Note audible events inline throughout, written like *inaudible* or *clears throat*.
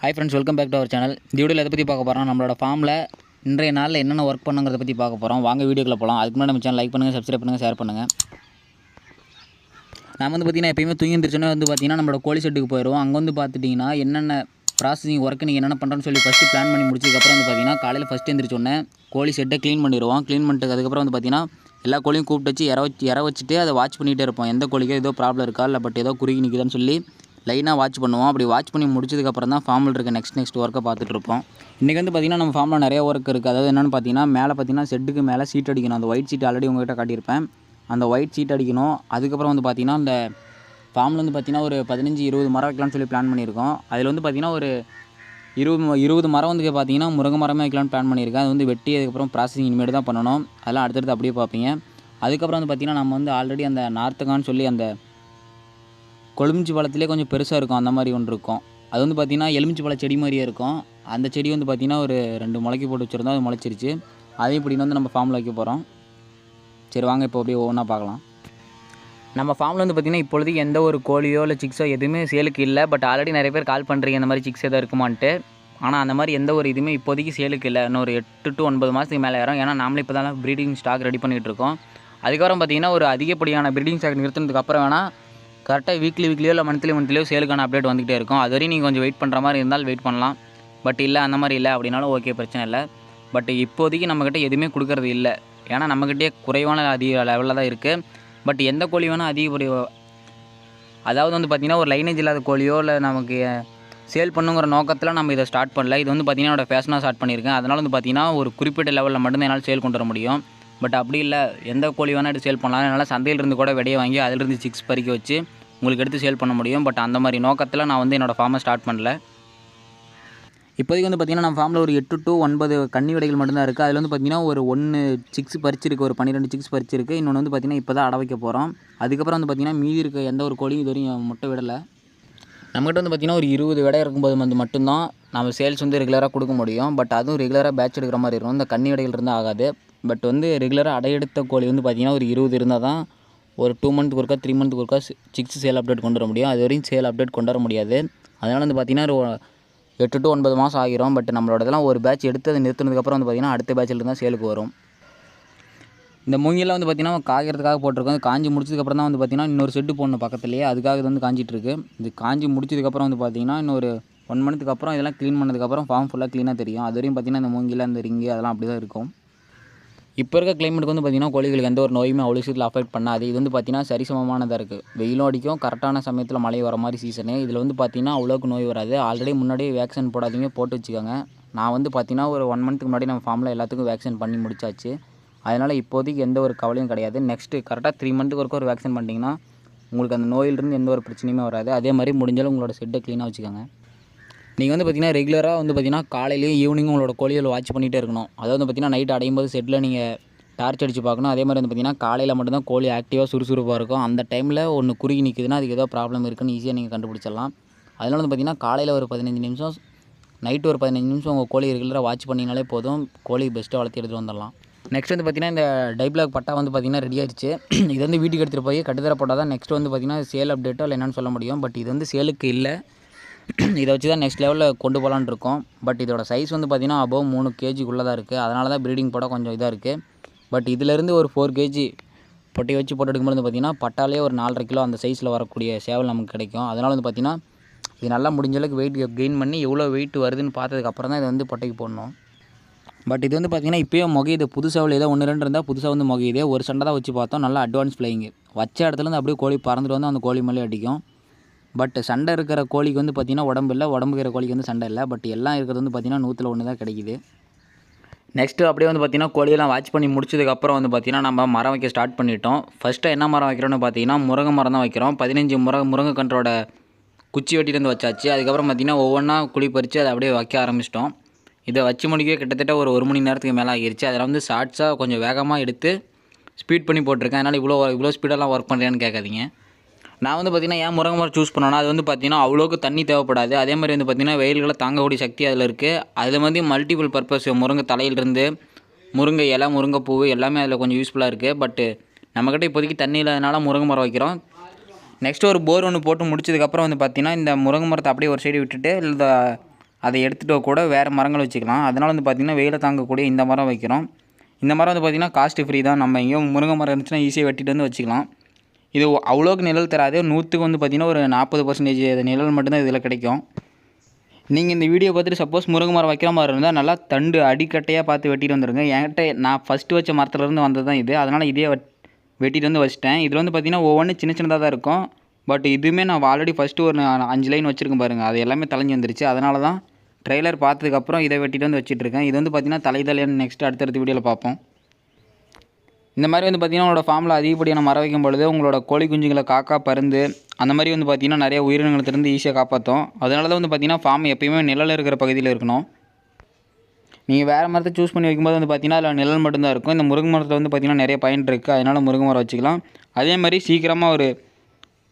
Hi friends welcome back to our channel இந்த வீடியோவில் எதை பற்றி பார்க்க போகிறோம் நம்மளோட ஃபார்மில் இன்றைய நாளில் என்னென்ன ஒர்க் பண்ணுங்கிறத பற்றி பார்க்க போகிறோம் வாங்க வீடியோக்குள்ள போகலாம் அதுக்கு முன்னாடி நம்ம சேனல் லைக் பண்ணுங்கள் சப்ஸ்கிரைப் பண்ணுங்கள் ஷேர் பண்ணுங்கள் நம்ம வந்து பார்த்திங்கன்னா எப்பயுமே தூங்கி எழுந்திரிச்சோன்னே வந்து பார்த்திங்கன்னா நம்மளோட கோழி செட்டுக்கு போயிடுவோம் அங்கே வந்து பார்த்துட்டிங்கன்னா என்னென்ன ப்ராசஸிங் ஒர்க்கு நீங்கள் என்னென்ன பண்ணுறோன்னு சொல்லி ஃபஸ்ட்டு பிளான் பண்ணி முடிச்சதுக்கப்புறம் வந்து பார்த்திங்கன்னா காலையில் ஃபஸ்ட்டு எழுந்திரிச்சோன்னே கோழி செட்டை க்ளீன் பண்ணிடுவோம். க்ளீன் பண்ணிட்டு அதுக்கப்புறம் வந்து பார்த்திங்கன்னா எல்லா கோழியும் கூப்பிட்டு வச்சு இற வச்சு இற வச்சுட்டு அதை வாட்ச் பண்ணிகிட்டே இருப்போம். எந்த கோழிக்கோ ஏதோ ப்ராப்ளம் இருக்கா இல்லை பட் ஏதோ குறுகி நிற்குதான்னு சொல்லி லைனாக வாட்ச் பண்ணுவோம். அப்படி வாட்ச் பண்ணி முடிச்சதுக்கப்புறம் தான் ஃபார்மில் இருக்க. நெக்ஸ்ட் நெக்ஸ்ட் ஒர்க்கை பார்த்துட்ருப்போம் இன்றைக்கி வந்து பார்த்திங்கன்னா நம்ம ஃபார்மில் நிறைய ஒர்க் இருக்குது அதாவது என்னென்னு பார்த்தீங்கன்னா மேலே பார்த்தீங்கன்னா செட்டுக்கு மேலே சீட் அடிக்கணும். அந்த ஒயிட் சீட் ஆல்ரெடி உங்கள்கிட்ட காட்டியிருப்பேன். அந்த ஒயிட் சீட் அடிக்கணும். அதுக்கப்புறம் வந்து பார்த்திங்கன்னா அந்த ஃபார்மில் வந்து பார்த்திங்கன்னா ஒரு பதினஞ்சு இருபது மரம் வைக்கலாம்னு சொல்லி பிளான் பண்ணியிருக்கோம். அதில் வந்து பார்த்திங்கன்னா ஒரு இருபது இருபது மரம் வந்து பார்த்தீங்கன்னா முருங்கை மரமே வைக்கலாம்னு பிளான் பண்ணியிருக்கேன். அது வந்து வெட்டி அதுக்கப்புறம் ப்ராசஸிங் இனிமேட்டு தான் பண்ணணும். அதெல்லாம் அடுத்தடுத்து அப்படியே பார்ப்பீங்க. அதுக்கப்புறம் வந்து பார்த்திங்கன்னா நம்ம வந்து ஆல்ரெடி அந்த நார்த்துக்கான்னு சொல்லி அந்த கொழுமிச்சி பழத்திலே கொஞ்சம் பெருசாக இருக்கும் அந்த மாதிரி ஒன்று இருக்கும். அது வந்து பார்த்திங்கன்னா எலுமிச்சி பழ செடி மாதிரியே இருக்கும். அந்த செடி வந்து பார்த்திங்கன்னா ஒரு ரெண்டு முளைக்கு போட்டு வச்சுருந்தோம் அது முளைச்சிருச்சு. அதையும் இப்படி வந்து நம்ம ஃபார்மில் வைக்க போகிறோம் சரி வாங்க இப்போ அப்படியே ஒவ்வொன்றா பார்க்கலாம். நம்ம ஃபார்மில் வந்து பார்த்திங்கன்னா இப்பொழுது எந்த ஒரு கோழியோ இல்லை சிக்ஸோ எதுவுமே சேலுக்கு இல்லை. பட் ஆல்ரெடி நிறைய பேர் கால் பண்ணுறீங்க இந்த மாதிரி சிக்ஸ் எதாவது இருக்குமான்ட்டு. ஆனால் அந்த மாதிரி எந்த ஒரு இதுவுமே இப்போதைக்கு சேலுக்கு இல்லை. இன்னும் ஒரு எட்டு டு ஒன்பது மாதத்துக்கு மேலே ஏறும் ஏன்னா நாமளே இப்போ தான் ப்ரீடிங் ஸ்டாக் ரெடி பண்ணிகிட்டு இருக்கோம். அதுக்கப்புறம் பார்த்திங்கன்னா ஒரு அதிகப்படியான ப்ரீடிங் ஸ்டாக் நிறுத்தினதுக்கு அப்புறம் வேணால் கரெக்டாக வீக்லி வீக்லியோ இல்லை மந்த்லி மந்த்லியோ சேலுக்கான அப்டேட் வந்துகிட்டே இருக்கும். அது வரையும் நீங்கள் கொஞ்சம் வெயிட் பண்ணுற மாதிரி இருந்தால் வெயிட் பண்ணலாம். பட் இல்லை அந்த மாதிரி இல்லை அப்படின்னாலும் ஓகே பிரச்சனை இல்லை. பட் இப்போதைக்கு நம்மக்கிட்ட எதுவுமே கொடுக்கறது இல்லை. ஏன்னா நம்மக்கிட்டே குறைவான அதிக லெவலில் தான் இருக்குது பட் எந்த கோழி வேணால் அதிகப்படி அதாவது வந்து பார்த்திங்கன்னா ஒரு லைனேஜ் இல்லாத கோழியோ இல்லை நமக்கு சேல் பண்ணுங்கிற நோக்கத்தில் நம்ம இதை ஸ்டார்ட் பண்ணல. இது வந்து பார்த்திங்கன்னா என்னோட ஃபேஷனாக ஸ்டார்ட் பண்ணியிருக்கேன். அதனால் வந்து பார்த்திங்கன்னா ஒரு குறிப்பிட்ட லெவலில் மட்டும்தான் என்னால் சேல் கொண்டு வர முடியும். பட் அப்படி இல்லை எந்த கோழி வேணால் எடுத்து சேல் பண்ணலாம். என்னால் சந்தையிலிருந்து கூட விடையை வாங்கி அதிலிருந்து சிக்ஸ் பறிக்க வச்சு உங்களுக்கு எடுத்து சேல் பண்ண முடியும். பட் அந்த மாதிரி நோக்கத்தில் நான் வந்து என்னோடய ஃபார்மை ஸ்டார்ட் பண்ணல. இப்போதைக்கு வந்து பார்த்திங்கன்னா நம்ம ஃபார்மில் ஒரு எட்டு டு ஒன்பது கன்னி விடைகள் மட்டும்தான் இருக்குது அதில் வந்து பார்த்திங்கன்னா ஒரு ஒன்று சிக்ஸ் பறிச்சிருக்கு ஒரு பன்னிரெண்டு சிக்ஸ் பறிச்சிருக்கு. இன்னொன்று வந்து பார்த்திங்கன்னா இப்போ தான் அடை வைக்க போகிறோம் அதுக்கப்புறம் வந்து பார்த்திங்கன்னா மீதி இருக்க எந்த ஒரு கோழியும் இது வரையும் முட்டை விடலை. நம்மகிட்ட வந்து பார்த்திங்கன்னா ஒரு இருபது விடை இருக்கும்போது வந்து மட்டும்தான் நம்ம சேல்ஸ் வந்து ரெகுலராக கொடுக்க முடியும். பட் அதுவும் ரெகுலராக பேட்ச் எடுக்கிற மாதிரி இருக்கும். இந்த கன்னி விடைகள் இருந்தால் ஆகாது. பட் வந்து ரெகுலராக அடையெடுத்த கோழி வந்து பார்த்திங்கன்னா ஒரு இருபது இருந்தால் தான் ஒரு டூ மந்த்துக்கு ஒருக்கா த்ரீ மந்த்துக்கு ஒருக்கா சிக்ஸ் சேல் அப்டேட் கொண்டு வர முடியும். அது வரையும் சேல் அப்டேட் கொண்டு வர முடியாது. அதனால் வந்து பார்த்திங்கன்னா ஒரு எட்டு டு ஒன்பது மாதம் ஆகிரும். பட் நம்மளோட இதெல்லாம் ஒரு பேட்ச் எடுத்து அதை நிறுத்தினதுக்கப்புறம் வந்து பார்த்திங்கன்னா அடுத்த பேட்சில் இருந்தால் சேலுக்கு வரும். இந்த மூங்கிலாம் வந்து பார்த்திங்கன்னா காய்கிறதுக்காக போட்டிருக்கோம். அது காஞ்சி முடிச்சதுக்கப்புறம் தான் வந்து பார்த்திங்கன்னா இன்னொரு செட்டு போடணும் பக்கத்துலேயே. அதுக்காக இது வந்து காஞ்சிட்ருக்கு இது காஞ்சி முடிச்சதுக்கப்புறம் வந்து பார்த்திங்கன்னா இன்னொரு ஒன் மந்த்துக்கு அப்புறம் இதெல்லாம் க்ளீன் பண்ணதுக்கப்புறம் ஃபார்ம் ஃபுல்லாக க்ளீனாக தெரியும். அது வரையும் பார்த்திங்கன்னா இந்த மூங்கிலாம் இந்த ரிங்கு அதெல்லாம் அப்படி தான் இருக்கும். இப்போ இருக்க கிளைமேட்டுக்கு வந்து பார்த்திங்கன்னா கோழிகளுக்கு எந்த ஒரு நோயுமே அவ்வளோ சீக்கிரம் அஃபெக்ட் பண்ணாது. இது வந்து பார்த்திங்கன்னா சரிசமமானதாக இருக்குது வெயிலும் அடிக்கும் கரெக்டான சமயத்தில் மழை வர மாதிரி சீசனு இதில் வந்து பார்த்திங்கன்னா அவ்வளோக்கு நோய் வராது. ஆல்ரெடி முன்னாடியே வேக்சின் போடாதீங்க போட்டு வச்சுக்கோங்க. நான் வந்து பார்த்திங்கன்னா ஒரு ஒன் மந்த்துக்கு முன்னாடி நம்ம ஃபார்மில் எல்லாத்துக்கும் வேக்சின் பண்ணி முடிச்சாச்சு. அதனால் இப்போதைக்கு எந்த ஒரு கவலையும் கிடையாது. நெக்ஸ்ட்டு கரெக்டாக த்ரீ மந்த்துக்கு ஒருக்க ஒரு வேக்சின் பண்ணிட்டீங்கன்னா உங்களுக்கு அந்த நோயிலிருந்து எந்த ஒரு பிரச்சனையுமே வராது. அதே மாதிரி முடிஞ்சாலும் உங்களோட செட்டை க்ளீனாக வச்சுக்கோங்க. நீங்கள் வந்து பார்த்தீங்கன்னா ரெகுலராக வந்து பார்த்தீங்கன்னா காலையிலேயும் ஈவினிங்கும் உங்களோட கோழிகள் வாட்ச் பண்ணிகிட்டே இருக்கணும். அதாவது வந்து பார்த்தீங்கன்னா நைட் அடையும் போது செட்டில் நீங்கள் டார்ச் அடித்து பார்க்கணும். அதே மாதிரி வந்து பார்த்தீங்கன்னா காலையில் மட்டும்தான் கோழி ஆக்டிவாக சுறுசுறுப்பாக இருக்கும். அந்த டைமில் ஒன்று குறுகி நிற்குதுன்னா அதுக்கு ஏதோ ப்ராப்ளம் இருக்குன்னு ஈஸியாக நீங்கள் கண்டுபிடிச்சிடலாம். அதனால வந்து பார்த்தீங்கன்னா காலையில் ஒரு பதினஞ்சு நிமிஷம் நைட்டு ஒரு பதினஞ்சு நிமிஷம் உங்கள் கோழி ரெகுலராக வாட்ச் பண்ணிங்கனாலே போதும். கோழி பெஸ்ட்டாக வளர்த்து எடுத்துகிட்டு வந்துடலாம். நெக்ஸ்ட் வந்து பார்த்தீங்கன்னா இந்த டைப்ளாக் பட்டா வந்து பார்த்தீங்கன்னா ரெடி ஆயிடுச்சு. இது வந்து வீட்டுக்கு எடுத்துகிட்டு போய் கட்டுத்தர போட்டால் தான் நெக்ஸ்ட் வந்து பார்த்திங்கன்னா சேல் அப்டேட்டோ இல்லை என்னென்னு சொல்ல முடியும். பட் இது வந்து சேலுக்கு இல்லை. *clears throat* இதை வச்சு தான் நெக்ஸ்ட் லெவலில் கொண்டு போகலான் இருக்கோம். பட் இதோட சைஸ் வந்து பார்த்திங்கன்னா அபவ் மூணு கேஜிக்குள்ளே தான் இருக்குது அதனால தான் ப்ரீடிங் போட கொஞ்சம் இதாக இருக்குது பட் இதிலேருந்து ஒரு ஃபோர் கேஜி பொட்டி வச்சு போட்டு எடுக்கும்போது வந்து பார்த்திங்கன்னா பட்டாலே ஒரு நாலரை கிலோ அந்த சைஸில் வரக்கூடிய சேவல் நமக்கு கிடைக்கும். அதனால் வந்து பார்த்திங்கன்னா இது நல்லா முடிஞ்ச அளவுக்கு வெயிட் கெயின் பண்ணி எவ்வளோ வெயிட் வருதுன்னு பார்த்ததுக்கப்புறம் தான் இதை வந்து பொட்டைக்கு போடணும். பட் இது வந்து பார்த்திங்கன்னா இப்போயே முகையுது. புது சேவல் ஏதோ ஒன்று ரெண்டு இருந்தால் புதுசாக வந்து முகையுது. ஒரு சண்டை தான் வச்சு பார்த்தோம். நல்லா அட்வான்ஸ் ஃப்ளைங்கு வச்ச இடத்துலேருந்து அப்படியே கோழி பறந்துட்டு வந்து அந்த கோழி மேலே அடிக்கும். பட் சண்டை இருக்கிற கோழிக்கு வந்து பார்த்திங்கன்னா உடம்பு இல்லை உடம்பு இருக்கிற கோழிக்கு வந்து சண்டை இல்லை. பட் எல்லாம் இருக்கிறது வந்து பார்த்திங்கன்னா நூற்றில் ஒன்று தான் கிடைக்குது. நெக்ஸ்ட்டு அப்படியே வந்து பார்த்திங்கன்னா கோழியெல்லாம் வாட்ச் பண்ணி முடிச்சதுக்கப்புறம் வந்து பார்த்திங்கன்னா நம்ம மரம் வைக்க ஸ்டார்ட் பண்ணிட்டோம். ஃபஸ்ட்டு என்ன மரம் வைக்கிறோன்னு பார்த்தீங்கன்னா முருங்கை மரம் தான் வைக்கிறோம். பதினஞ்சு முருங்க முருங்கை கன்றோட குச்சி வெட்டிட்டு வந்து வச்சாச்சு. அதுக்கப்புறம் பார்த்திங்கன்னா ஒவ்வொன்றா குழி பறித்து அதை அப்படியே வைக்க ஆரம்பிச்சிட்டோம். இதை வச்சு முடிக்கவே கிட்டத்தட்ட ஒரு ஒரு மணி நேரத்துக்கு மேலே ஆகிருச்சு. அதில் வந்து ஷார்ட்ஸாக கொஞ்சம் வேகமாக எடுத்து ஸ்பீட் பண்ணி போட்டிருக்கேன். அதனால் இவ்வளோ இவ்வளோ ஸ்பீடெல்லாம் ஒர்க் பண்ணுறேன்னு கேட்காதீங்க. நான் வந்து பார்த்திங்கன்னா ஏன் முருங்கை மரம் சூஸ் பண்ணேன்னா அது வந்து பார்த்திங்கன்னா அவ்வளோக்கு தண்ணி தேவைப்படாது. அதே மாதிரி வந்து பார்த்திங்கன்னா வெயில்களை தாங்கக்கூடிய சக்தி அதில் இருக்குது அதில் வந்து மல்டிபிள் பர்பஸ் முருங்கை தலையிலிருந்து முருங்கை இலை முருங்கை பூ எல்லாமே அதில் கொஞ்சம் யூஸ்ஃபுல்லாக இருக்குது பட்டு நம்மக்கிட்ட இப்போதைக்கு தண்ணி இல்லாதனால முருங்கை மரம் வைக்கிறோம். நெக்ஸ்ட் ஒரு போர் ஒன்று போட்டு முடிச்சதுக்கப்புறம் வந்து பார்த்திங்கன்னா இந்த முருங்கை மரத்தை அப்படியே ஒரு சைடு விட்டுட்டு இல்லை அதை எடுத்துகிட்டு கூட வேறு மரங்கள் வச்சுக்கலாம். அதனால் வந்து பார்த்திங்கன்னா வெயிலை தாங்கக்கூடிய இந்த மரம் வைக்கிறோம். இந்த மரம் வந்து பார்த்திங்கன்னா காஸ்ட்டு ஃப்ரீ தான். நம்ம எங்கேயும் முருங்கை மரம் இருந்துச்சுன்னா ஈஸியாக வெட்டிட்டு வந்து வச்சுக்கலாம். இது அவ்வளோக்கு நிழல் தராது. நூற்றுக்கு வந்து பார்த்திங்கன்னா ஒரு நாற்பது பர்சன்டேஜ் நிழல் மட்டும்தான் இதில் கிடைக்கும். நீங்கள் இந்த வீடியோ பார்த்துட்டு சப்போஸ் முருங்கை மரம் வைக்கிற மாதிரி இருந்தால் நல்லா தண்டு அடிக்கட்டையாக பார்த்து வெட்டிட்டு வந்துடுங்க என்கிட்ட நான் ஃபஸ்ட்டு வச்ச மரத்துலேருந்து வந்தது தான் இது. அதனால் இதே வெட் வெட்டிட்டு வந்து வச்சிட்டேன். இதில் வந்து பார்த்திங்கன்னா ஒவ்வொன்றும் சின்ன சின்னதாக தான் இருக்கும். பட் இதுவுமே நான் ஆல்ரெடி ஃபஸ்ட்டு ஒரு அஞ்சு லைன் வச்சுருக்கேன் பாருங்கள் அது எல்லாமே தலைஞ்சு வந்துருச்சு. அதனால தான் ட்ரெய்லர் பார்த்ததுக்கப்புறம் இதை வெட்டிட்டு வந்து வச்சுட்ருக்கேன் இது வந்து பார்த்திங்கன்னா தலை தலைன்னு நெக்ஸ்ட் அடுத்தடுத்த வீடியோவில் பார்ப்போம். இந்த மாதிரி வந்து பார்த்திங்கன்னா உங்களோட ஃபார்மில் அதிகப்படியான மரம் வைக்கும் பொழுது உங்களோட கோழி குஞ்சுங்களை காக்கா பருந்து அந்த மாதிரி வந்து பார்த்திங்கன்னா நிறைய உயிரினங்கள்லேருந்து ஈஸியாக காப்பாற்றும் அதனால தான் வந்து பார்த்திங்கன்னா ஃபார்ம் எப்பயுமே நிழல் இருக்கிற பகுதியில் இருக்கணும். நீங்கள் வேறு மரத்தை சூஸ் பண்ணி வைக்கும்போது வந்து பார்த்திங்கன்னா அதில் நிழல் மட்டும்தான் இருக்கும். இந்த முருங்கை மரத்தில் வந்து பார்த்திங்கன்னா நிறைய பயன் இருக்குது அதனால் முருங்கை மரம் வச்சுக்கலாம். அதே மாதிரி சீக்கிரமாக ஒரு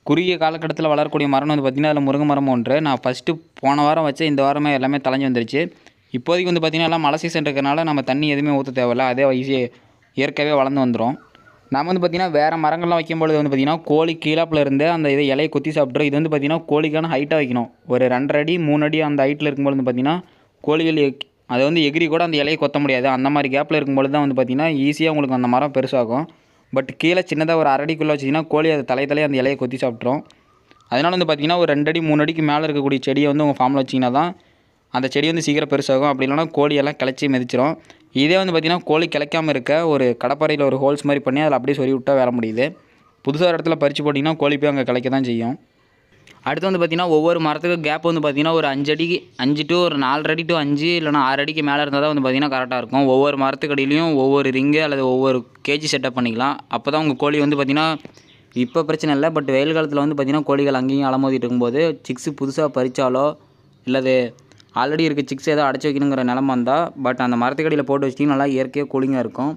குறுகிய காலக்கட்டத்தில் வளரக்கூடிய மரம் வந்து பார்த்திங்கன்னா அதில் முருங்கை மரம் ஒன்று. நான் ஃபஸ்ட்டு போன வாரம் வச்ச இந்த வாரமே எல்லாமே தலைஞ்சு வந்துருச்சு. இப்போதைக்கு வந்து பார்த்திங்கன்னா எல்லாம் மழை சீசன் இருக்கிறனால நம்ம தண்ணி எதுவுமே ஊற்ற தேவையில்ல. அதே ஈஸியாக இயற்கையாகவே வளர்ந்து வந்துடும் நம்ம வந்து பார்த்திங்கன்னா வேறு மரங்கள்லாம் வைக்கும்பொழுது வந்து பார்த்திங்கன்னா கோழி கீழாப்பில் இருந்து அந்த இதை இலையை கொத்தி சாப்பிட்றோம் இது வந்து பார்த்திங்கன்னா கோழிக்கான ஹைட்டாக வைக்கணும். ஒரு ரெண்டரை அடி மூணு அடி அந்த ஹைட்டில் இருக்கும்போது வந்து பார்த்திங்கன்னா கோழிகள் எக்- அதை வந்து எகிரி கூட அந்த இலையை கொத்த முடியாது. அந்த மாதிரி கேப்பில் இருக்கும்பொழுது தான் வந்து பார்த்திங்கன்னா ஈஸியாக உங்களுக்கு அந்த மரம் பெருசாகும். பட் கீழே சின்னதாக ஒரு அரடிக்குள்ளே வச்சிங்கன்னா கோழி அதை தலை தலையே அந்த இலையை கொத்தி சாப்பிட்ரும் அதனால் வந்து பார்த்திங்கன்னா ஒரு ரெண்டு அடி மூணு அடிக்கு மேலே இருக்கக்கூடிய செடியை வந்து உங்கள் ஃபார்மில் வச்சிங்கன்னா தான் அந்த செடி வந்து சீக்கிரம் பெருசாகும். அப்படி இல்லைன்னா கோழியெல்லாம் கிளச்சி மிதிச்சிரும். இதே வந்து பார்த்திங்கன்னா கோழி கிளைக்காமல் இருக்க ஒரு கடப்பாறையில் ஒரு ஹோல்ஸ் மாதிரி பண்ணி அதில் அப்படியே சொறி விட்டால் வேலை முடியுது. புதுசாக ஒரு இடத்துல பறித்து போட்டிங்கன்னா கோழி போய் அங்கே கிளைக்க தான் செய்யும். அடுத்து வந்து பார்த்திங்கன்னா ஒவ்வொரு மரத்துக்கும் கேப் வந்து பார்த்திங்கன்னா ஒரு அஞ்சு அடிக்கு அஞ்சு டு ஒரு நாலு அடி டு அஞ்சு இல்லைனா ஆறு அடிக்கு மேலே இருந்தால் தான் வந்து பார்த்திங்கன்னா கரெக்டாக இருக்கும். ஒவ்வொரு மரத்துக்கு அடியிலையும் ஒவ்வொரு ரிங்கு அல்லது ஒவ்வொரு கேஜி செட்டப் பண்ணிக்கலாம். அப்போ தான் உங்கள் கோழி வந்து பார்த்திங்கன்னா இப்போ பிரச்சனை இல்லை பட் வெயில் காலத்தில் வந்து பார்த்திங்கன்னா கோழிகள் அங்கேயும் அலமோதிட்டு இருக்கும்போது சிக்ஸு புதுசாக பறித்தாலோ இல்லது ஆல்ரெடி இருக்க சிக்ஸ் ஏதோ அடைச்சி வைக்கணுங்கிற நிலம வந்தால் பட் அந்த மரத்துக்கடியில் போட்டு வச்சிட்டிங்கன்னா நல்லா இயற்கையாக கூலிங்காக இருக்கும்.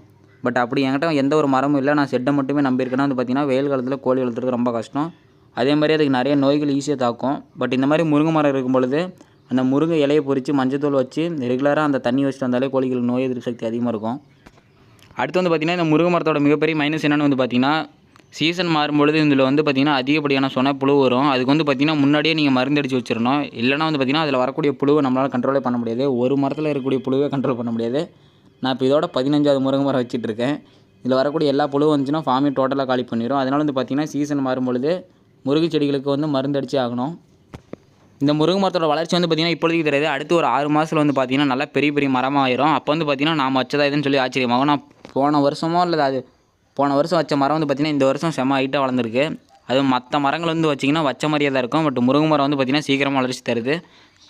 பட் அப்படி என்கிட்ட எந்த ஒரு மரமும் இல்லை. நான் செட்டை மட்டுமே நம்பியிருக்கேன்னா வந்து பார்த்திங்கன்னா வெயில் காலத்தில் கோழி வளர்த்துறது ரொம்ப கஷ்டம். அதே மாதிரி அதுக்கு நிறைய நோய்கள் ஈஸியாக தாக்கும். பட் இந்த மாதிரி முருங்கை மரம் இருக்கும் பொழுது அந்த முருங்கை இலையை பொறித்து மஞ்சத்தூள் வச்சு ரெகுலராக அந்த தண்ணி வச்சுட்டு வந்தாலே கோழிகளுக்கு நோய் எதிர்ப்பு சக்தி அதிகமாக இருக்கும். அடுத்து வந்து பார்த்திங்கன்னா இந்த முருங்கை மரத்தோட மிகப்பெரிய மைனஸ் என்னென்னு வந்து பார்த்திங்கன்னா சீசன் மாறும்பொழுது இதில் வந்து பார்த்திங்கன்னா அதிகப்படியான சொன்ன புழு வரும். அதுக்கு வந்து பார்த்திங்கன்னா முன்னாடியே நீங்கள் மருந்து அடித்து வச்சிடணும் இல்லைனா வந்து பார்த்திங்கன்னா அதில் வரக்கூடிய புழுவை நம்மளால் கண்ட்ரோலே பண்ண முடியாது. ஒரு மரத்தில் இருக்கக்கூடிய புழுவை கண்ட்ரோல் பண்ண முடியாது. நான் இப்போ இதோட பதினஞ்சாவது முருங்கை மரம் வச்சுட்ருக்கேன். இதில் வரக்கூடிய எல்லா புழுவும் வந்துச்சுன்னா ஃபார்மே டோட்டலாக காலி பண்ணிடும் அதனால் வந்து பார்த்திங்கன்னா சீசன் மாறும்பொழுது முருகை செடிகளுக்கு வந்து மருந்து ஆகணும். இந்த முருங்கை மரத்தோட வளர்ச்சி வந்து பார்த்திங்கன்னா இப்போதைக்கு தெரியாது. அடுத்து ஒரு ஆறு மாதத்தில் வந்து பார்த்திங்கன்னா நல்லா பெரிய பெரிய மரமாக ஆயிரும் அப்போ வந்து பார்த்திங்கன்னா நாம் வச்சதா இதுன்னு சொல்லி ஆச்சரியமாகும். நான் போன வருஷமோ இல்லை அது போன வருஷம் வச்ச மரம் வந்து பார்த்திங்கன்னா இந்த வருஷம் செம ஹைட்டாக வளர்ந்துருக்கு. அது மற்ற மரங்கள் வந்து வச்சிங்கன்னா வச்ச மாதிரியே தான் இருக்கும். பட் முருங்கை மரம் வந்து பார்த்திங்கன்னா சீக்கிரமாக வளர்ச்சி தருது.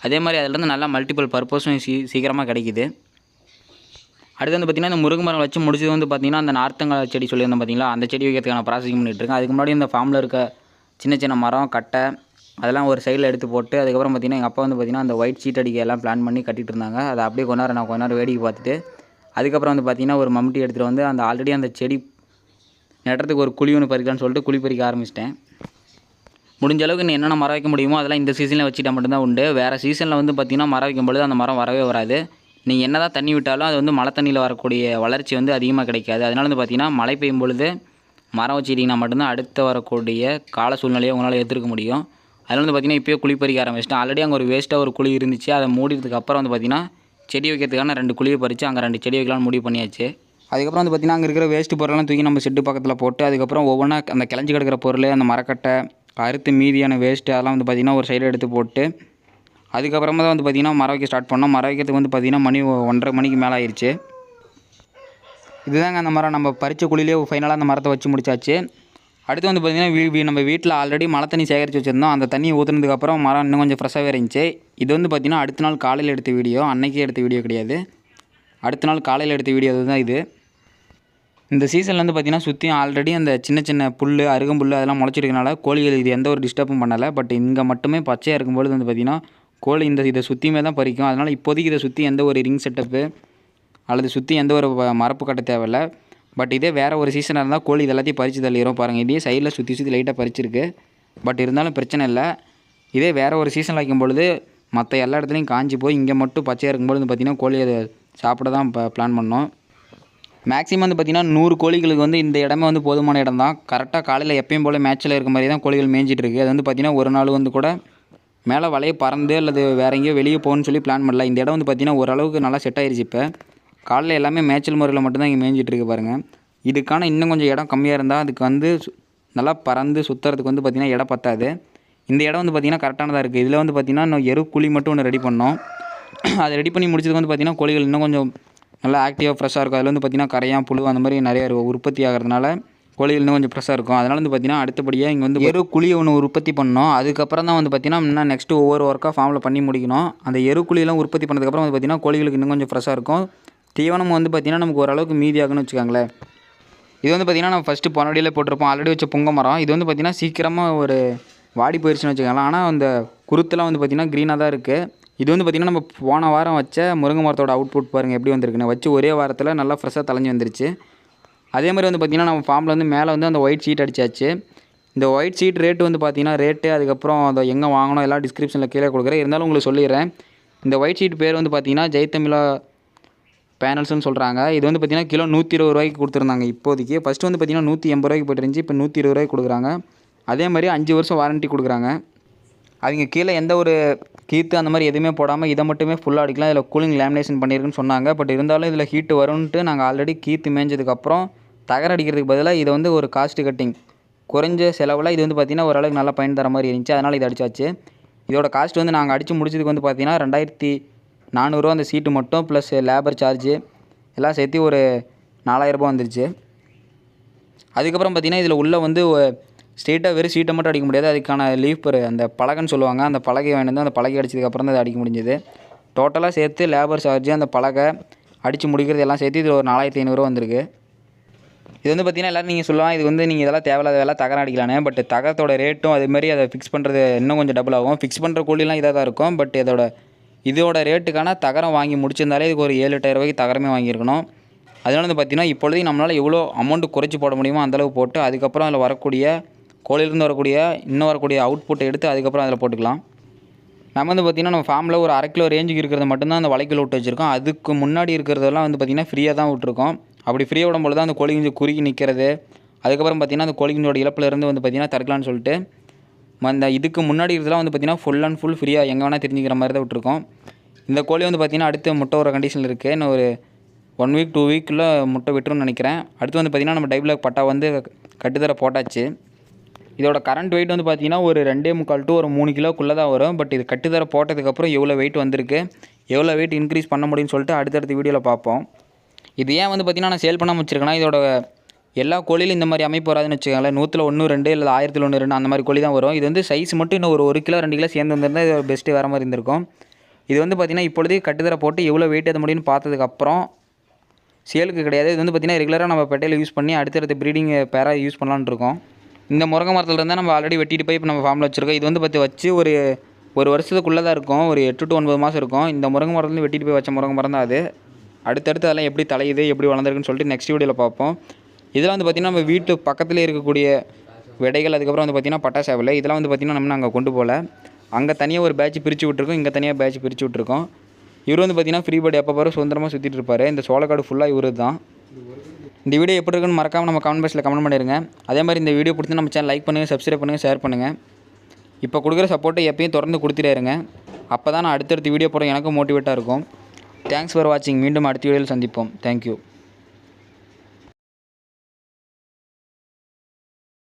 அதே மாதிரி அதிலேருந்து நல்லா மல்டிபிள் பர்பஸும் சீ சீக்கிரமாக கிடைக்குது. அடுத்து வந்து பார்த்திங்கன்னா இந்த முருங்கை மரம் வச்சு முடிச்சது வந்து பார்த்திங்கன்னா அந்த நார்த்தங்காய் செடி சொல்லியிருந்தோம் பார்த்திங்களா அந்த செடி வைக்கிறதுக்கான ப்ராசஸிங் பண்ணிட்டு அதுக்கு முன்னாடி இந்த ஃபார்மில் இருக்க சின்ன சின்ன மரம் கட்டை அதெல்லாம் ஒரு சைடில் எடுத்து போட்டு அதுக்கப்புறம் பார்த்திங்கன்னா எங்கள் அப்பா வந்து பார்த்திங்கன்னா அந்த ஒயிட் ஷீட் அடிக்க எல்லாம் பிளான் பண்ணி கட்டிட்டு இருந்தாங்க. அதை அப்படியே கொஞ்ச நேரம் நான் கொஞ்ச நேரம் வேடிக்கை பார்த்துட்டு அதுக்கப்புறம் வந்து பார்த்திங்கன்னா ஒரு மம்முட்டி எடுத்துகிட்டு வந்து அந்த ஆல்ரெடி அந்த செடி நடுறதுக்கு ஒரு குழி ஒன்று பறிக்கலான்னு சொல்லிட்டு குழி பறிக்க ஆரம்பிச்சிட்டேன். முடிஞ்ச அளவுக்கு என்னென்ன மரம் வைக்க முடியுமோ அதெல்லாம் இந்த சீசனில் வச்சுட்டா மட்டும்தான் உண்டு. வேறு சீசனில் வந்து பார்த்திங்கன்னா மரம் வைக்கும் பொழுது அந்த மரம் வரவே வராது. நீங்கள் என்ன தான் தண்ணி விட்டாலும் அது வந்து மழை தண்ணியில் வரக்கூடிய வளர்ச்சி வந்து அதிகமாக கிடைக்காது. அதனால வந்து பார்த்திங்கன்னா மழை பெய்யும் பொழுது மரம் வச்சுக்கிட்டிங்கன்னா மட்டும்தான் அடுத்து வரக்கூடிய கால சூழ்நிலையை உங்களால் எதிர்க்க முடியும். அதில் வந்து பார்த்திங்கன்னா இப்போயே குழி பறிக்க ஆரம்பிச்சிட்டேன். ஆல்ரெடி அங்கே ஒரு வேஸ்ட்டாக ஒரு குழி இருந்துச்சு. அதை மூடினதுக்கு அப்புறம் வந்து பார்த்திங்கன்னா செடி வைக்கிறதுக்கான ரெண்டு குழியை பறித்து அங்கே ரெண்டு செடி வைக்கலாம்னு முடிவு பண்ணியாச்சு. அதுக்கப்புறம் வந்து பார்த்திங்கன்னா அங்கே இருக்கிற வேஸ்ட் பொருளெல்லாம் தூக்கி நம்ம செட்டு பக்கத்தில் போட்டு அதுக்கப்புறம் ஒவ்வொன்றா அந்த கிளஞ்சி கிடக்கிற பொருள் அந்த மரக்கட்டை அறுத்து மீதியான வேஸ்ட்டு அதெல்லாம் வந்து பார்த்திங்கன்னா ஒரு சைடு எடுத்து போட்டு அதுக்கப்புறமா தான் வந்து பார்த்திங்கன்னா மரம் வைக்க ஸ்டார்ட் பண்ணோம். மரம் வைக்கிறதுக்கு வந்து பார்த்திங்கன்னா மணி ஒன்றரை மணிக்கு மேலே ஆயிடுச்சு இதுதாங்க அந்த மரம். நம்ம பறித்த குழியிலே ஃபைனலாக அந்த மரத்தை வச்சு முடிச்சாச்சு. அடுத்து வந்து பார்த்திங்கன்னா வீ நம்ம வீட்டில் ஆல்ரெடி மழை தண்ணி சேகரித்து வச்சுருந்தோம். அந்த தண்ணி ஊற்றுனதுக்கப்புறம் மரம் இன்னும் கொஞ்சம் ஃப்ரெஷ்ஷாகவே இருந்துச்சு இது வந்து பார்த்திங்கன்னா அடுத்த நாள் காலையில் எடுத்த வீடியோ. அன்றைக்கே எடுத்த வீடியோ கிடையாது. அடுத்த நாள் காலையில் எடுத்த வீடியோ தான் இது. இந்த சீசனில் வந்து பார்த்திங்கன்னா சுற்றியும் ஆல்ரெடி அந்த சின்ன சின்ன புல் அருகம்புல் அதெல்லாம் முளைச்சிருக்கனால கோழிகள் இது எந்த ஒரு டிஸ்டர்பும் பண்ணலை. பட் இங்கே மட்டுமே பச்சையாக இருக்கும்பொழுது வந்து பார்த்திங்கன்னா கோழி இந்த இதை சுற்றியுமே தான் பறிக்கும். அதனால் இப்போதைக்கு இதை சுற்றி எந்த ஒரு ரிங் செட்டப்பு அல்லது சுற்றி எந்த ஒரு மரப்பு கட்ட தேவையில்ல. பட் இதே வேறு ஒரு சீசனாக இருந்தால் கோழி இது எல்லாத்தையும் பறித்து தள்ளிடும் பாருங்கள் இதே சைடில் சுற்றி சுற்றி லைட்டாக பறிச்சிருக்கு. பட் இருந்தாலும் பிரச்சனை இல்லை. இதே வேறு ஒரு சீசன் வைக்கும் பொழுது மற்ற எல்லா இடத்துலையும் காஞ்சி போய் இங்கே மட்டும் பச்சையாக இருக்கும்பொழுது பார்த்திங்கன்னா கோழி அதை சாப்பிட தான் பிளான் பண்ணோம். மேக்ஸிமம் வந்து பார்த்திங்கன்னா நூறு கோழிகளுக்கு வந்து இந்த இடமே வந்து போதுமான இடம் தான் கரெக்டாக காலையில் எப்பயும் போல் மேட்ச்சில் இருக்க மாதிரி தான் கோழிகள் மேய்ஞ்சிட்டு இருக்கு. அது வந்து பார்த்திங்கன்னா ஒரு நாள் வந்து கூட மேலே வலையை பறந்து அல்லது வேற எங்கேயோ வெளியே போகணும்னு சொல்லி பிளான் பண்ணல. இந்த இடம் வந்து பார்த்திங்கன்னா ஓரளவுக்கு நல்லா செட் ஆயிடுச்சு இப்போ. காலையில் எல்லாமே மேய்ச்சல் முறையில் மட்டும்தான் இங்கே மேய்ஞ்சிட்டு இருக்கு பாருங்கள் இதுக்கான இன்னும் கொஞ்சம் இடம் கம்மியாக இருந்தால் அதுக்கு வந்து சு- நல்லா பறந்து சுற்றுறதுக்கு வந்து பார்த்திங்கன்னா இடம் பத்தாது. இந்த இடம் வந்து பார்த்திங்கன்னா கரெக்டானதாக இருக்குது இதில் வந்து பார்த்திங்கன்னா இன்னும் எரு குழி மட்டும் ஒன்று ரெடி பண்ணோம். *clears throat* அதை ரெடி பண்ணி முடிச்சதுக்கு வந்து பார்த்திங்கன்னா கோழிகள் இன்னும் கொஞ்சம் நல்லா ஆக்டிவாக ஃப்ரெஷ்ஷாக இருக்கும். அதில் வந்து பார்த்திங்கன்னா கரையான் புழு அந்த மாதிரி நிறைய இருக்கும். உற்பத்தி ஆகிறதுனால கோழிகள் இன்னும் கொஞ்சம் ஃப்ரெஷ்ஷாக இருக்கும். அதனால் வந்து பார்த்திங்கன்னா அடுத்தபடியாக இங்கே வந்து எரு குழியை ஒன்று உற்பத்தி பண்ணோம் அதுக்கப்புறம் தான் வந்து பார்த்திங்கன்னா இன்னும் நெக்ஸ்ட்டு ஒவ்வொரு ஒர்க்காக ஃபார்மில் பண்ணி முடிக்கணும். அந்த எரு குழியெல்லாம் உற்பத்தி பண்ணதுக்கப்புறம் வந்து பார்த்திங்கன்னா கோழிகளுக்கு இன்னும் கொஞ்சம் ஃப்ரெஷ்ஷாக இருக்கும். தீவனம் வந்து பார்த்திங்கன்னா நமக்கு ஓரளவுக்கு மீதியாகுன்னு வச்சுக்கோங்களேன். இது வந்து பார்த்திங்கன்னா நம்ம ஃபஸ்ட்டு பொனடியில் போட்டிருப்போம். ஆல்ரெடி வச்ச புங்க மரம். இது வந்து பார்த்திங்கன்னா சீக்கிரமாக ஒரு வாடி போயிடுச்சுன்னு வச்சுக்கோங்களேன். ஆனால் அந்த குருத்தெல்லாம் வந்து பார்த்திங்கன்னா க்ரீனாக தான் இருக்குது இது வந்து பார்த்திங்கன்னா நம்ம போன வாரம் வச்ச முருங்கை மரத்தோட அவுட்புட் பாருங்கள் எப்படி வந்திருக்குன்னு. வச்சு ஒரே வாரத்தில் நல்லா ஃப்ரெஷ்ஷாக தலைஞ்சு வந்துருச்சு. அதே மாதிரி வந்து பார்த்திங்கன்னா நம்ம ஃபார்மில் வந்து மேலே வந்து அந்த ஒயிட் ஷீட் அடிச்சாச்சு. இந்த ஒயிட் ஷீட் ரேட்டு வந்து பார்த்திங்கன்னா ரேட்டு அதுக்கப்புறம் அதை எங்கே வாங்கணும் எல்லாம் டிஸ்கிரிப்ஷனில் கீழே கொடுக்குறேன். இருந்தாலும் உங்களுக்கு சொல்லிடுறேன். இந்த ஒயிட் ஷீட் பேர் வந்து பார்த்திங்கன்னா ஜெயத்தமிழா பேனல்ஸ்னு சொல்கிறாங்க இது வந்து பார்த்திங்கன்னா கிலோ நூற்றி இருபது ரூபாய்க்கு கொடுத்துருந்தாங்க இப்போதைக்கு. ஃபஸ்ட்டு வந்து பார்த்திங்கன்னா நூற்றி எண்பது ரூபாய்க்கு போயிட்டு இருந்துச்சு இப்போ நூற்றி இருபது ரூபாய்க்கு கொடுக்குறாங்க. அதே மாதிரி அஞ்சு வருஷம் வாரண்ட்டி கொடுக்குறாங்க. அவங்க கீழே எந்த ஒரு கீத்து அந்த மாதிரி எதுவுமே போடாமல் இதை மட்டுமே ஃபுல்லாக அடிக்கலாம். இதில் கூலிங் லேமினேஷன் பண்ணியிருக்குன்னு சொன்னாங்க. பட் இருந்தாலும் இதில் ஹீட்டு வரும்ன்ட்டு நாங்கள் ஆல்ரெடி கீத்து மேய்ஞ்சதுக்கப்புறம் தகர அடிக்கிறதுக்கு பதிலாக இதை வந்து ஒரு காஸ்ட் கட்டிங் குறைஞ்ச செலவில் இது வந்து பார்த்திங்கன்னா ஓரளவுக்கு நல்லா பயன் தர மாதிரி இருந்துச்சு. அதனால் இது அடித்தாச்சு இதோட காஸ்ட் வந்து நாங்கள் அடித்து முடிச்சதுக்கு வந்து பார்த்திங்கன்னா ரெண்டாயிரத்தி நானூறுரூவா அந்த சீட்டு மட்டும் ப்ளஸ் லேபர் சார்ஜு எல்லாம் சேர்த்து ஒரு நாலாயிரரூபா வந்துருச்சு. அதுக்கப்புறம் பார்த்திங்கன்னா இதில் உள்ளே வந்து ஸ்ட்ரெயிட்டாக வெறும் சீட்டை மட்டும் அடிக்க முடியாது. அதுக்கான லீஃப் அந்த பலகைன்னு சொல்லுவாங்க. அந்த பலகை வாங்கிட்டு வந்து அந்த பலகை அடிச்சதுக்கப்புறம் தான் அதை அடிக்க முடிஞ்சது. டோட்டலாக சேர்த்து லேபர் சார்ஜ் அந்த பலகை அடித்து முடிக்கிறது எல்லாம் சேர்த்து இது ஒரு நாலாயிரத்தி ஐநூறுரூவா வந்திருக்கு. இது வந்து பார்த்தீங்கன்னா எல்லோரும் நீங்கள் சொல்லலாம். இது வந்து நீங்கள் இதெல்லாம் தேவையில்லாத வேலை தகரம் அடிக்கலானே. பட் தகரத்தோட ரேட்டும் அதுமாரி அதை ஃபிக்ஸ் பண்ணுறது இன்னும் கொஞ்சம் டபுள் ஆகும். ஃபிக்ஸ் பண்ணுற கூலிலாம் இதாக தான் இருக்கும். பட் இதோட இதோட ரேட்டுக்கான தகரம் வாங்கி முடிச்சிருந்தாலே இதுக்கு ஒரு ஏழு எட்டாயிரம் ரூபாய்க்கு தகரமே வாங்கியிருக்கணும். அதனால வந்து பார்த்தீங்கன்னா இப்பொழுதைக்கு நம்மளால் எவ்வளோ அமௌண்ட்டு குறைச்சி போட முடியுமோ அந்தளவு போட்டு அதுக்கப்புறம் அதில் வரக்கூடிய கோழியிலேருந்து வரக்கூடிய இன்னும் வரக்கூடிய அவுட்புட்டை எடுத்து அதுக்கப்புறம் அதில் போட்டுக்கலாம். நம்ம வந்து பார்த்திங்கன்னா நம்ம ஃபார்மில் ஒரு அரை கிலோ ரேஞ்சுக்கு இருக்கிறத மட்டும்தான் அந்த வலைக்குள்ள விட்டு வச்சுருக்கோம். அதுக்கு முன்னாடி இருக்கிறதெல்லாம் வந்து பார்த்திங்கன்னா ஃப்ரீயாக தான் விட்ருக்கோம் அப்படி ஃப்ரீயாக விடும்போது தான் அந்த கோழி குஞ்சு குறுகி நிற்கிறது அதுக்கப்புறம் பார்த்திங்கன்னா அந்த கோழி குஞ்சோட வந்து பார்த்திங்கன்னா தடுக்கலாம்னு சொல்லிட்டு அந்த இதுக்கு முன்னாடி இருக்கிறதுலாம் வந்து பார்த்திங்கன்னா ஃபுல் அண்ட் ஃபுல் ஃப்ரீயாக எங்கே வேணால் தெரிஞ்சுக்கிற மாதிரி தான் விட்டுருக்கோம். இந்த கோழி வந்து பார்த்திங்கன்னா அடுத்து முட்டை வர கண்டிஷனில் இருக்குது இன்னும் ஒரு ஒன் வீக் டூ வீக்கில் முட்டை விட்டுருன்னு நினைக்கிறேன். அடுத்து வந்து பார்த்திங்கன்னா நம்ம டைப்லாக் பட்டா வந்து கட்டுத்தர போட்டாச்சு. இதோட கரண்ட் வெயிட் வந்து பார்த்தீங்கன்னா ஒரு ரெண்டே முக்கால் டு ஒரு மூணு கிலோக்குள்ளே தான் வரும். பட் இது கட்டுத்தர போட்டதுக்கப்புறம் எவ்வளோ வெயிட் வந்திருக்கு எவ்வளோ வெயிட் இன்க்ரீஸ் பண்ண முடியும்னு சொல்லிட்டு அடுத்தடுத்த வீடியோவில் பார்ப்போம். இது ஏன் வந்து பார்த்தீங்கன்னா நான் சேல் பண்ணாமல் வச்சிருக்கேன்னா இதோட எல்லா கோழிலும் இந்த மாதிரி அமைப்பு வராதுன்னு வச்சுக்கோங்களேன். நூற்றில் ஒன்று ரெண்டு இல்லை ஆயிரத்தில் ஒன்று ரெண்டு அந்த மாதிரி கோழி தான் வரும். இது வந்து சைஸ் மட்டும் இன்னும் ஒரு ஒரு கிலோ ரெண்டு கிலோ சேர்ந்து வந்திருந்தால் இது பெஸ்ட்டு வர மாதிரி இருந்திருக்கும். இது வந்து பார்த்திங்கன்னா இப்பொழுது கட்டுத்தர போட்டு எவ்வளோ வெயிட் ஏற்ற முடியும்னு பார்த்ததுக்கப்புறம் சேலுக்கு கிடையாது. இது வந்து பார்த்திங்கன்னா ரெகுலராக நம்ம பெட்டையில் யூஸ் பண்ணி அடுத்தடுத்த ப்ரீடிங் பேராக யூஸ் பண்ணலான்னு இருக்கோம். இந்த முருங்கை மரத்தில் இருந்தால் நம்ம ஆல்ரெடி வெட்டிட்டு போய் இப்போ நம்ம ஃபார்மில் வச்சுருக்கோம். இது வந்து பார்த்து வச்சு ஒரு ஒரு வருஷத்துக்குள்ளே தான் இருக்கும். ஒரு எட்டு டு ஒன்பது மாதம் இருக்கும். இந்த முருங்கை மரத்துலேருந்து வெட்டிட்டு போய் வச்ச முருங்கை மரம் தான் அது. அடுத்தடுத்து அதெல்லாம் எப்படி தலையுது எப்படி வளர்ந்துருக்குன்னு சொல்லிட்டு நெக்ஸ்ட் வீடியோவில் பார்ப்போம். இதெல்லாம் வந்து பார்த்திங்கன்னா நம்ம வீட்டு பக்கத்தில் இருக்கக்கூடிய விடைகள் அதுக்கப்புறம் வந்து பார்த்திங்கன்னா பட்டா விலை இதெல்லாம் வந்து பார்த்திங்கன்னா நம்ம நாங்கள் கொண்டு போகல. அங்கே தனியாக ஒரு பேட்ச் பிரித்து விட்ருக்கோம் இங்கே தனியாக பேட்ச் பிரித்து விட்ருக்கோம் இவர் வந்து பார்த்திங்கன்னா ஃப்ரீ பேர்டு எப்போ பாரு சுதந்திரமாக சுற்றிட்டு இருப்பார். இந்த சோளக்காடு ஃபுல்லாக இவரு தான் இந்த வீடியோ எப்படி இருக்குன்னு மறக்காமல் நம்ம கமெண்ட் பாக்ஸில் கமெண்ட் பண்ணிடுங்க அதே மாதிரி இந்த வீடியோ பிடிச்சி நம்ம சேனல் லைக் பண்ணுங்கள் சப்ஸ்கிரைப் பண்ணுங்கள் ஷேர் பண்ணுங்கள் இப்போ கொடுக்குற சப்போர்ட்டை எப்பயும் தொடர்ந்து கொடுத்துட்டே இருங்க. அப்போ தான் நான் அடுத்தடுத்த வீடியோ போட எனக்கும் மோட்டிவேட்டாக இருக்கும். தேங்க்ஸ் ஃபார் வாட்சிங் மீண்டும் அடுத்த வீடியோவில் சந்திப்போம். தேங்க்யூ